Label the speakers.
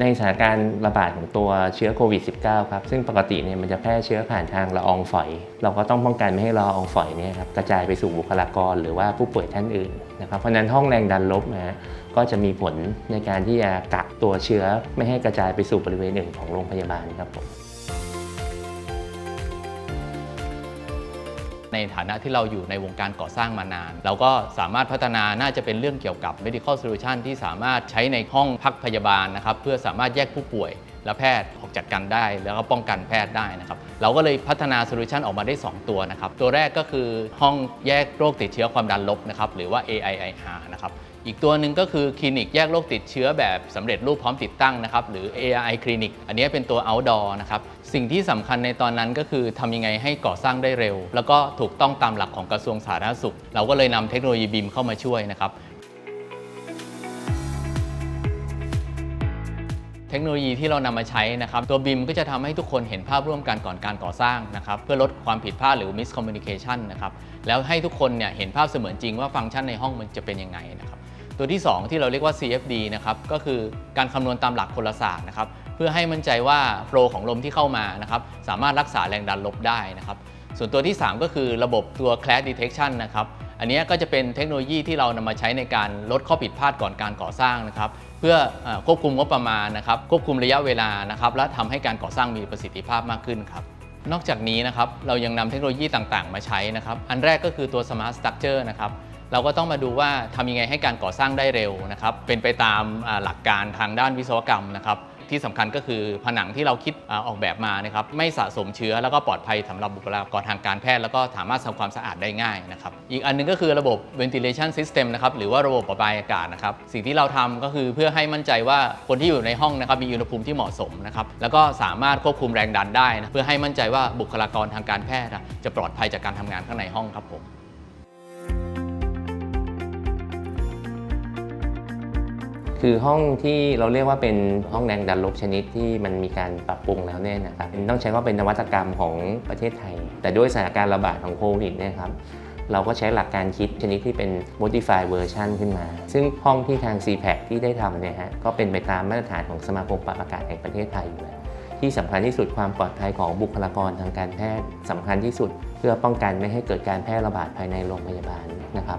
Speaker 1: ในสถานการณ์ระบาดของตัวเชื้อโควิด -19 ครับ ซึ่งปกติเนี่ยมันจะแพร่เชื้อผ่านทางละอองฝอย เราก็ต้องป้องกันไม่ให้ละอองฝอยเนี่ยครับกระจายไปสู่บุคลากรหรือว่าผู้ป่วยท่านอื่นนะครับเพราะนั้นห้องแรงดันลบนะฮะก็จะมีผลในการที่จะกักตัวเชื้อไม่ให้กระจายไปสู่บริเวณอื่นของโรงพยาบาลครับผม
Speaker 2: ในฐานะที่เราอยู่ในวงการก่อสร้างมานาน เราก็สามารถพัฒนาน่าจะเป็นเรื่องเกี่ยวกับ medical solution ที่สามารถใช้ในห้องพักพยาบาลนะครับ เพื่อสามารถแยกผู้ป่วยและแพทย์ออกจากกันได้ แล้วก็ป้องกันแพทย์ได้นะครับ เราก็เลยพัฒนาโซลูชันออกมาได้ 2 ตัวนะครับ ตัวแรกก็คือห้องแยกโรคติดเชื้อความดันลบนะครับหรือว่า AIIR นะครับอีกตัวหนึ่งก็คือคลินิกแยกโรคติดเชื้อแบบสำเร็จรูปพร้อมติดตั้งนะครับหรือ AI คลินิกอันนี้เป็นตัว outdoor นะครับสิ่งที่สำคัญในตอนนั้นก็คือทำยังไงให้ก่อสร้างได้เร็ว แล้วก็ถูกต้องตามหลักของกระทรวงสาธารณสุข เราก็เลยนำเทคโนโลยีบิมเข้ามาช่วยนะครับ เทคโนโลยีที่เรานำมาใช้นะครับ ตัวบิมก็จะทำให้ทุกคนเห็นภาพร่วมกันก่อนการก่อสร้างนะครับ เพื่อลดความผิดพลาดหรือ miscommunication นะครับ แล้วให้ทุกคนเนี่ยเห็นภาพเสมือนจริงว่าฟังก์ชันในห้องมันจะเป็นยังไงนะครับ ตัวที่ 2 ที่เราเรียกว่า CFD นะครับ ก็คือการคำนวณตามหลักพลศาสตร์นะครับ เพื่อให้มั่นใจว่าโฟลของลมที่เข้ามานะครับ สามารถรักษาแรงดันลบได้นะครับ ส่วนตัวที่ 3 ก็คือระบบตัว Clash Detection นะครับ อันนี้ก็จะเป็นเทคโนโลยีที่เรานำมาใช้ในการลดข้อผิดพลาดก่อนการก่อสร้างนะครับเพื่อควบคุมงบประมาณนะครับควบคุมระยะเวลานะครับและทำให้การก่อสร้างมีประสิทธิภาพมากขึ้นครับนอกจากนี้นะครับเรายังนำเทคโนโลยีต่างๆ มาใช้นะครับอันแรกก็คือตัว Smart Structure นะครับเราก็ต้องมาดูว่าทำยังไงให้การก่อสร้างได้เร็วนะครับเป็นไปตามหลักการทางด้านวิศวกรรมนะครับ ที่สำคัญก็คือผนังที่เราคิดออกแบบมานะครับไม่สะสมเชื้อแล้วก็ปลอดภัยสำหรับบุคลากรทางการแพทย์แล้วก็สามารถทำความสะอาดได้ง่ายนะครับอีกอันหนึงก็คือระบบ ventilation system นะครับหรือว่าระบบระบายอากาศนะครับสิ่งที่เราทำก็คือเพื่อให้มั่นใจว่าคนที่อยู่ในห้องนะครับมีอุณหภูมิที่เหมาะสมนะครับแล้วก็สามารถควบคุมแรงดันได้นะเพื่อให้มั่นใจว่าบุคลากรทางการแพทย์จะปลอดภัยจากการทำงานข้างในห้องครับผม
Speaker 1: คือห้องที่เราเรียกว่าเป็นห้องแรงดันลบชนิดที่มันมีการปรับปรุงแล้วเนี่ยนะครับต้องใช้ว่าเป็นนวัตกรรมของประเทศไทย แต่ด้วยสถานการณ์ระบาดของโควิดเนี่ยครับเราก็ใช้หลักการคิดชนิดที่เป็น modify version ขึ้นมา ซึ่งห้องที่ทาง CPAC ที่ได้ทำเนี่ยฮะก็เป็นไปตามมาตรฐานของสมาคมปรับอากาศแห่งประเทศไทยอยู่แล้วที่สำคัญที่สุดความปลอดภัยของบุคลากรทางการแพทย์สำคัญที่สุด เพื่อป้องกันไม่ให้เกิดการแพร่ระบาดภายในโรงพยาบาลนะครับ